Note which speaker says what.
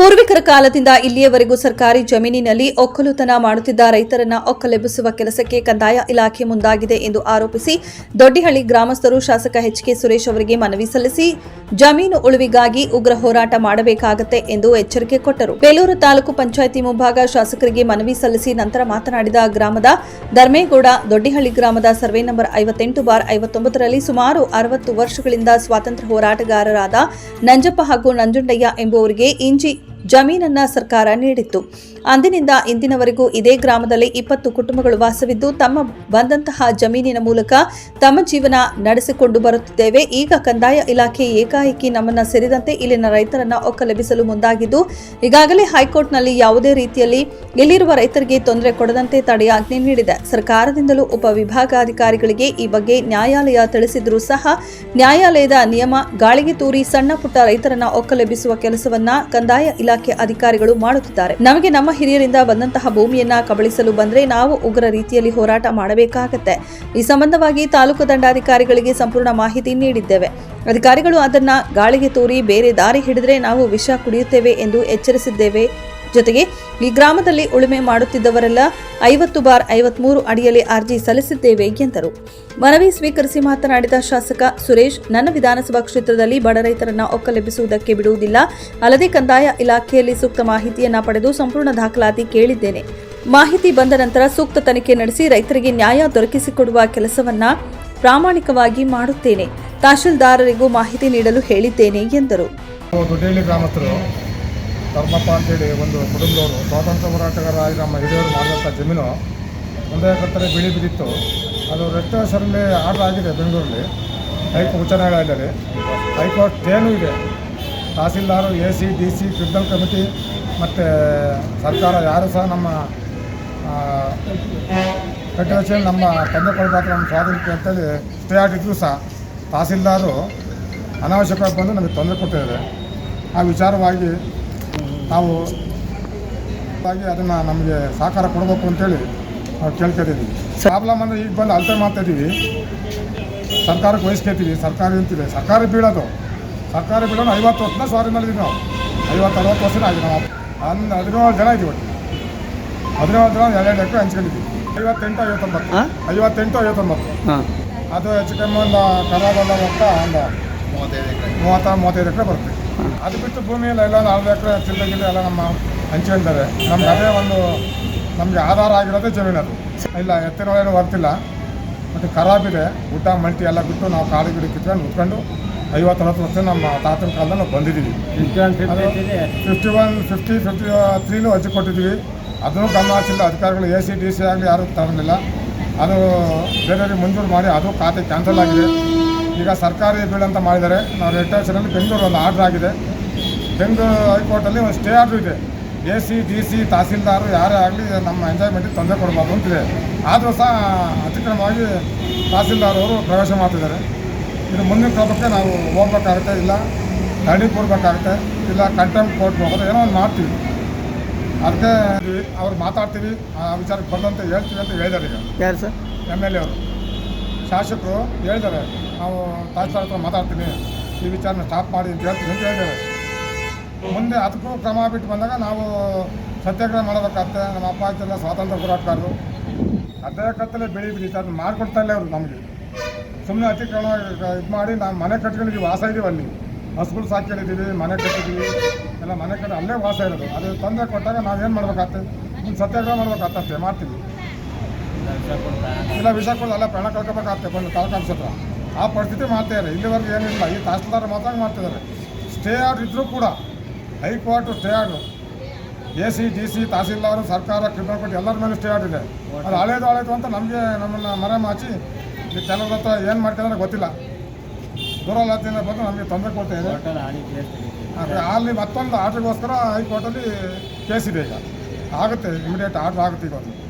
Speaker 1: ಪೂರ್ವಿಕರ ಕಾಲದಿಂದ ಇಲ್ಲಿಯವರೆಗೂ ಸರ್ಕಾರಿ ಜಮೀನಿನಲ್ಲಿ ಒಕ್ಕಲುತನ ಮಾಡುತ್ತಿದ್ದ ರೈತರನ್ನ ಒಕ್ಕಲೆಬ್ಬಿಸುವ ಕೆಲಸಕ್ಕೆ ಕಂದಾಯ ಇಲಾಖೆ ಮುಂದಾಗಿದೆ ಎಂದು ಆರೋಪಿಸಿ ದೊಡ್ಡಿಹಳ್ಳಿ ಗ್ರಾಮಸ್ಥರು ಶಾಸಕ ಎಚ್ ಕೆ ಸುರೇಶ್ ಅವರಿಗೆ ಮನವಿ ಸಲ್ಲಿಸಿ ಜಮೀನು ಉಳಿವಿಗಾಗಿ ಉಗ್ರ ಹೋರಾಟ ಮಾಡಬೇಕಾಗತ್ತೆ ಎಂದು ಎಚ್ಚರಿಕೆ ಕೊಟ್ಟರು. ಬೇಲೂರು ತಾಲೂಕು ಪಂಚಾಯಿತಿ ಮುಂಭಾಗ ಶಾಸಕರಿಗೆ ಮನವಿ ಸಲ್ಲಿಸಿ ನಂತರ ಮಾತನಾಡಿದ ಗ್ರಾಮದ ಧರ್ಮೇಗೌಡ, ದೊಡ್ಡಿಹಳ್ಳಿ ಗ್ರಾಮದ ಸರ್ವೆ ನಂಬರ್ ಐವತ್ತೆಂಟು ಬಾರ್ ಐವತ್ತೊಂಬತ್ತರಲ್ಲಿ ಸುಮಾರು ಅರವತ್ತು ವರ್ಷಗಳಿಂದ ಸ್ವಾತಂತ್ರ್ಯ ಹೋರಾಟಗಾರರಾದ ನಂಜಪ್ಪ ಹಾಗೂ ನಂಜುಂಡಯ್ಯ ಎಂಬುವರಿಗೆ ಇಂಜಿ ಜಮೀನನ್ನ ಸರ್ಕಾರ ನೀಡಿತ್ತು. ಅಂದಿನಿಂದ ಇಂದಿನವರೆಗೂ ಇದೇ ಗ್ರಾಮದಲ್ಲಿ ಇಪ್ಪತ್ತು ಕುಟುಂಬಗಳು ವಾಸವಿದ್ದು, ತಮ್ಮ ಬಂದಂತಹ ಜಮೀನಿನ ಮೂಲಕ ತಮ್ಮ ಜೀವನ ನಡೆಸಿಕೊಂಡು ಬರುತ್ತಿದ್ದೇವೆ. ಈಗ ಕಂದಾಯ ಇಲಾಖೆ ಏಕಾಏಕಿ ನಮ್ಮನ್ನ ಸೇರಿದಂತೆ ಇಲ್ಲಿನ ರೈತರನ್ನ ಒಕ್ಕಲೆಬ್ಬಿಸಲು ಮುಂದಾಗಿದ್ದು, ಈಗಾಗಲೇ ಹೈಕೋರ್ಟ್ನಲ್ಲಿ ಯಾವುದೇ ರೀತಿಯಲ್ಲಿ ಇಲ್ಲಿರುವ ರೈತರಿಗೆ ತೊಂದರೆ ಕೊಡದಂತೆ ತಡೆಯಾಜ್ಞೆ ನೀಡಿದೆ. ಸರ್ಕಾರದಿಂದಲೂ ಉಪವಿಭಾಗಾಧಿಕಾರಿಗಳಿಗೆ ಈ ಬಗ್ಗೆ ನ್ಯಾಯಾಲಯ ತಿಳಿಸಿದರೂ ಸಹ, ನ್ಯಾಯಾಲಯದ ನಿಯಮ, ಗಾಳಿಗೆ ತೂರಿ ಸಣ್ಣ ಪುಟ್ಟ ರೈತರನ್ನ ಒಕ್ಕಲೆಬ್ಬಿಸುವ ಕೆಲಸವನ್ನ ಕಂದಾಯ ಅಧಿಕಾರಿಗಳು ಮಾಡುತ್ತಿದ್ದಾರೆ. ನಮಗೆ ನಮ್ಮ ಹಿರಿಯರಿಂದ ಬಂದಂತಹ ಭೂಮಿಯನ್ನ ಕಬಳಿಸಲು ಬಂದ್ರೆ ನಾವು ಉಗ್ರ ರೀತಿಯಲ್ಲಿ ಹೋರಾಟ ಮಾಡಬೇಕಾಗತ್ತೆ. ಈ ಸಂಬಂಧವಾಗಿ ತಾಲೂಕು ದಂಡಾಧಿಕಾರಿಗಳಿಗೆ ಸಂಪೂರ್ಣ ಮಾಹಿತಿ ನೀಡಿದ್ದೇವೆ. ಅಧಿಕಾರಿಗಳು ಅದನ್ನ ಗಾಳಿಗೆ ತೂರಿ ಬೇರೆ ದಾರಿ ಹಿಡಿದ್ರೆ ನಾವು ವಿಷ ಕುಡಿಯುತ್ತೇವೆ ಎಂದು ಎಚ್ಚರಿಸಿದ್ದೇವೆ. ಜೊತೆಗೆ ಈ ಗ್ರಾಮದಲ್ಲಿ ಉಳುಮೆ ಮಾಡುತ್ತಿದ್ದವರೆಲ್ಲ ಐವತ್ತು ಬಾರ್ ಐವತ್ಮೂರು ಅಡಿಯಲ್ಲಿ ಅರ್ಜಿ ಸಲ್ಲಿಸಿದ್ದೇವೆ ಎಂದರು. ಮನವಿ ಸ್ವೀಕರಿಸಿ ಮಾತನಾಡಿದ ಶಾಸಕ ಸುರೇಶ್, ನನ್ನ ವಿಧಾನಸಭಾ ಕ್ಷೇತ್ರದಲ್ಲಿ ಬಡ ರೈತರನ್ನ ಒಕ್ಕಲೆಬ್ಬಿಸುವುದಕ್ಕೆ ಬಿಡುವುದಿಲ್ಲ. ಅಲ್ಲದೆ ಕಂದಾಯ ಇಲಾಖೆಯಲ್ಲಿ ಸೂಕ್ತ ಮಾಹಿತಿಯನ್ನ ಪಡೆದು ಸಂಪೂರ್ಣ ದಾಖಲಾತಿ ಕೇಳಿದ್ದೇನೆ. ಮಾಹಿತಿ ಬಂದ ನಂತರ ಸೂಕ್ತ ತನಿಖೆ ನಡೆಸಿ ರೈತರಿಗೆ ನ್ಯಾಯ ದೊರಕಿಸಿಕೊಡುವ ಕೆಲಸವನ್ನ ಪ್ರಾಮಾಣಿಕವಾಗಿ ಮಾಡುತ್ತೇನೆ. ತಹಶೀಲ್ದಾರರಿಗೂ ಮಾಹಿತಿ ನೀಡಲು ಹೇಳಿದ್ದೇನೆ ಎಂದರು.
Speaker 2: ಧರ್ಮಪ್ಪ ಅಂತೇಳಿ ಒಂದು ಕುಟುಂಬದವರು, ಸ್ವಾತಂತ್ರ್ಯ ಹೋರಾಟಗಾರರಾಗಿ ನಮ್ಮ ಹಿರಿಯವರು ಮಾಡಿದಂಥ ಜಮೀನು ಒಂದೇ ಕತ್ತಲೆ ಬಿಳಿ ಬಿದ್ದಿತ್ತು. ಅದು ರೆಸ್ಟ್ ಹೆಸರಲ್ಲಿ ಆರ್ಡರ್ ಆಗಿದೆ ಬೆಂಗಳೂರಲ್ಲಿ. ಹೈಕೋರ್ಟ್, ಉಚ್ಚ ನ್ಯಾಯಾಲಯದಲ್ಲಿ. ಹೈಕೋರ್ಟ್ ಜೇನು ಇದೆ. Tahsildar, A C, D C, tribunal committee ಮತ್ತು ಸರ್ಕಾರ ಯಾರು ಸಹ ನಮ್ಮ ಕಟ್ಟಿವಚಲ್ಲಿ ನಮ್ಮ ತಂದೆ ಕೊಡಬೇಕು ನಮ್ಮ ಸ್ವಾತಂತ್ರ್ಯ ಅಂತೇಳಿ ಸ್ಟೇ ಆಗಿದ್ರು ಸಹ ತಹಸೀಲ್ದಾರು ಅನಾವಶ್ಯಕವಾಗಿ ಬಂದು ನಮಗೆ ತೊಂದರೆ ಕೊಟ್ಟಿದ್ದಾರೆ. ಆ ವಿಚಾರವಾಗಿ ನಾವು ಹಾಗೆ ಅದನ್ನು ನಮಗೆ ಸಹಕಾರ ಕೊಡಬೇಕು ಅಂತೇಳಿ ನಾವು ಕೇಳ್ಕೊತಿದ್ದೀವಿ ಪ್ರಾಬ್ಲಮ್ ಅಂದರೆ ಈಗ ಬಂದು ಅಳತೆ ಮಾಡ್ತಾ ಇದ್ದೀವಿ ಸರ್ಕಾರಕ್ಕೆ ವಹಿಸ್ಕೊತೀವಿ ಸರ್ಕಾರ ಅಂತಿದೆ. ಸರ್ಕಾರ ಬೀಳೋದು. ಸರ್ಕಾರ ಬೀಳೋದು ಐವತ್ತು ವರ್ಷದ ಸ್ವಾಧೀನಲ್ಲಿದ್ದೀವಿ ನಾವು. ಐವತ್ತು ಅರವತ್ತು ವರ್ಷದ ಆಗಿದೆ ನಾವು. ಅಂದ್ ಹದಿನೇಳು ಜನ ಇದ್ದೀವಿ ಒಟ್ಟು. ಹದಿನೇಳು ಜನ ಎರಡೆರಡು ಎಕರೆ ಹಂಚ್ಕೊಂಡಿದ್ದೀವಿ ಐವತ್ತೆಂಟು ಐವತ್ತೊಂಬತ್ತು. ಐವತ್ತೆಂಟು ಐವತ್ತೊಂಬತ್ತು.
Speaker 3: ಹಾಂ.
Speaker 2: ಅದು ಹೆಚ್ಚು ಕಮ್ಮಿ ಒಂದು ಕರ್ನಾಟಕದ ಮೊತ್ತ ಒಂದು ಮೂವತ್ತ ಮೂವತ್ತೈದು ಎಕರೆ ಬರುತ್ತೆ. ಅದು ಬಿಟ್ಟು ಭೂಮಿಯಲ್ಲಿ ಎಲ್ಲ ನಾವು ಅರ್ಧ ಎಕರೆ ಚಿಲ್ಲರೆ ಗಿಲ್ಲೆ ಎಲ್ಲ ನಮ್ಮ ಹಂಚ್ಕೊಂಡಿದ್ದಾರೆ ನಮ್ಗೆ ಅದೇ ಒಂದು ನಮಗೆ ಆಧಾರ ಆಗಿರೋದೇ ಜಮೀನದು ಅದು. ಇಲ್ಲ ಎತ್ತಿನೊಳಗೇನು ಬರ್ತಿಲ್ಲ. ಮತ್ತು ಖರಾಬಿದೆ ಊಟ ಮಲ್ಟಿ ಎಲ್ಲ ಬಿಟ್ಟು ನಾವು ಕಾಡು ಗಿಡ ಕಿತ್ಕೊಂಡು ಉತ್ಕೊಂಡು ಐವತ್ತು ಅರವತ್ತು ವರ್ಷ ನಮ್ಮ ತಾತನ ಕಾಲದಲ್ಲಿ ನಾವು ಬಂದಿದ್ದೀವಿ. ಫಿಫ್ಟಿ ಒನ್ ಫಿಫ್ಟಿ ಫಿಫ್ಟಿ ತ್ರೀನೂ ಅರ್ಜಿ ಕೊಟ್ಟಿದ್ದೀವಿ. ಅದನ್ನು ಗಮನ ಹರಿಸಿಲ್ಲ. ಅಧಿಕಾರಿಗಳು ಎ ಸಿ ಡಿ ಸಿ ಆಗಲಿ ಯಾರೂ ತಗೊಂಡಿಲ್ಲ. ಅದು ಬೇರೆಯವ್ರಿಗೆ ಮಂಜೂರು ಮಾಡಿ ಅದು ಖಾತೆ ಕ್ಯಾನ್ಸಲ್ ಆಗಿದೆ. ಈಗ ಸರ್ಕಾರಿ ಬಿಲ್ ಅಂತ ಮಾಡಿದ್ದಾರೆ. ನಾವು ರೆಡ್ ಟೇಷನಲ್ಲಿ ಬೆಂಗಳೂರು ಒಂದು ಆರ್ಡ್ರ್ ಆಗಿದೆ. ಬೆಂಗಳೂರು ಹೈಕೋರ್ಟಲ್ಲಿ ಒಂದು ಸ್ಟೇ ಆರ್ಡ್ರ್ ಇದೆ. A C D C tahsildar ಯಾರೇ ಆಗಲಿ ನಮ್ಮ ಎಂಜಾಯ್ಮೆಂಟಿಗೆ ತೊಂದರೆ ಕೊಡಬಾರ್ದು ಅಂತಿದೆ. ಆದರೂ ಸಹ ಅತಿಕ್ರಮವಾಗಿ ತಹಸೀಲ್ದಾರ್ ಅವರು ಪ್ರವೇಶ ಮಾಡ್ತಿದ್ದಾರೆ. ಇದು ಮುಂದಿನ ಕ್ರಮಕ್ಕೆ ನಾವು ಹೋಗ್ಬೇಕಾಗುತ್ತೆ ಇಲ್ಲ ದಂಡಿ ಕೊಡಬೇಕಾಗುತ್ತೆ ಇಲ್ಲ ಕಂಟೆಂಪ್ಟ್ ಕೋರ್ಟ್ ಹೋಗೋದು ಏನೋ ಒಂದು ಮಾಡ್ತೀವಿ. ಅದಕ್ಕೆ ಅವ್ರು ಮಾತಾಡ್ತೀವಿ ಆ ವಿಚಾರಕ್ಕೆ ಬಂದಂತ ಹೇಳ್ತೀವಿ ಅಂತ ಹೇಳಿದ್ದಾರೆ ಈಗ.
Speaker 3: ಯಾರು ಸರ್?
Speaker 2: ಎಂ ಎಲ್ ಎ ಅವರು. ಶಾಸಕರು ಹೇಳಿದ್ದಾರೆ. ನಾವು ತಹಸೀಲ್ದಾರ್ ಹತ್ರ ಮಾತಾಡ್ತೀನಿ. ಈ ವಿಚಾರನ ಸ್ಟಾಪ್ ಮಾಡಿ ಅಂತ ಹೇಳ್ತೀನಿ ಅಂತ ಹೇಳಿದ್ದಾರೆ. ಮುಂದೆ ಅದಕ್ಕೂ ಕ್ರಮ ಬಿಟ್ಟು ಬಂದಾಗ ನಾವು ಸತ್ಯಾಗ್ರಹ ಮಾಡಬೇಕಾಗ್ತದೆ. ನಮ್ಮ ಅಪ್ಪ ಅಜ್ಜೆಲ್ಲ ಸ್ವಾತಂತ್ರ್ಯ ಹೋರಾಟಗಾರರು. ಅದೇ ಕತ್ತಲೆ ಬೆಳಿ ಬಿಡಿ ಅದನ್ನ ಮಾಡಿಕೊಡ್ತಾ ಇಲ್ಲ ಅವರು ನಮಗೆ. ಸುಮ್ಮನೆ ಅತಿಕ್ರಮಣ ಇದು ಮಾಡಿ ನಾವು ಮನೆ ಕಟ್ಕೊಂಡಿದ್ದೀವಿ ವಾಸ ಇದೀವಿ ಅಲ್ಲಿ. ಹಸುಗಳು ಸಾಕೇಳಿದ್ದೀವಿ ಮನೆ ಕಟ್ಟಿದ್ದೀವಿ. ಎಲ್ಲ ಮನೆ ಕಟ್ಟಿ ಅಲ್ಲೇ ವಾಸ ಇರೋದು. ಅದು ತೊಂದರೆ ಕೊಟ್ಟಾಗ ನಾವೇನು ಮಾಡ್ಬೇಕಾಗ್ತದೆ? ಸತ್ಯಾಗ್ರಹ ಮಾಡ್ಬೇಕಾಗ್ತದೆ ಮಾಡ್ತೀವಿ. ಇಲ್ಲ ವಿಷ ಕೊಡೋದು ಅಲ್ಲ ಪ್ರಾಣ ಕಳ್ಕೊಬೇಕಾಗ್ತದೆ ಬಂದು ತಾಲೂಕು ಹತ್ರ. ಆ ಪರಿಸ್ಥಿತಿ ಮಾಡ್ತಾಯಿದ್ದಾರೆ ಇಲ್ಲಿವರೆಗೂ ಏನಿಲ್ಲ. ಈ ತಹಸೀಲ್ದಾರ್ ಮಾತ್ರ ಮಾಡ್ತಿದ್ದಾರೆ. ಸ್ಟೇ ಆರ್ಡ್ರ್ ಇದ್ದರೂ ಕೂಡ high court stay order A C D C tahsildar ಸರ್ಕಾರ ಕ್ರಿಮಿನಲ್ ಕೋರ್ಟ್ ಎಲ್ಲರ ಮೇಲೆ ಸ್ಟೇ ಆರ್ಡ್ ಇದೆ. ಅದು ಹಳೇದು ಹಳೇದು ಅಂತ ನಮಗೆ ನಮ್ಮನ್ನು ಮರೆ ಮಾಚಿ ಈ ಕೆಲವ್ರ ಹತ್ರ ಏನು ಮಾಡ್ತಿದ್ದಾರೆ ಗೊತ್ತಿಲ್ಲ. ದೂರಲಾತಿಯಿಂದ ಬಂದು ನಮಗೆ ತೊಂದರೆ ಕೊಡ್ತಾ ಇದೆ. ಅಲ್ಲಿ ಮತ್ತೊಂದು ಆರ್ಡ್ರಿಗೋಸ್ಕರ ಹೈಕೋರ್ಟಲ್ಲಿ ಕೇಸ್ ಇದೆ ಈಗ. ಆಗುತ್ತೆ ಇಮಿಡಿಯೇಟ್ ಆರ್ಡ್ರ್ ಆಗುತ್ತೆ ಈಗ ಅದು.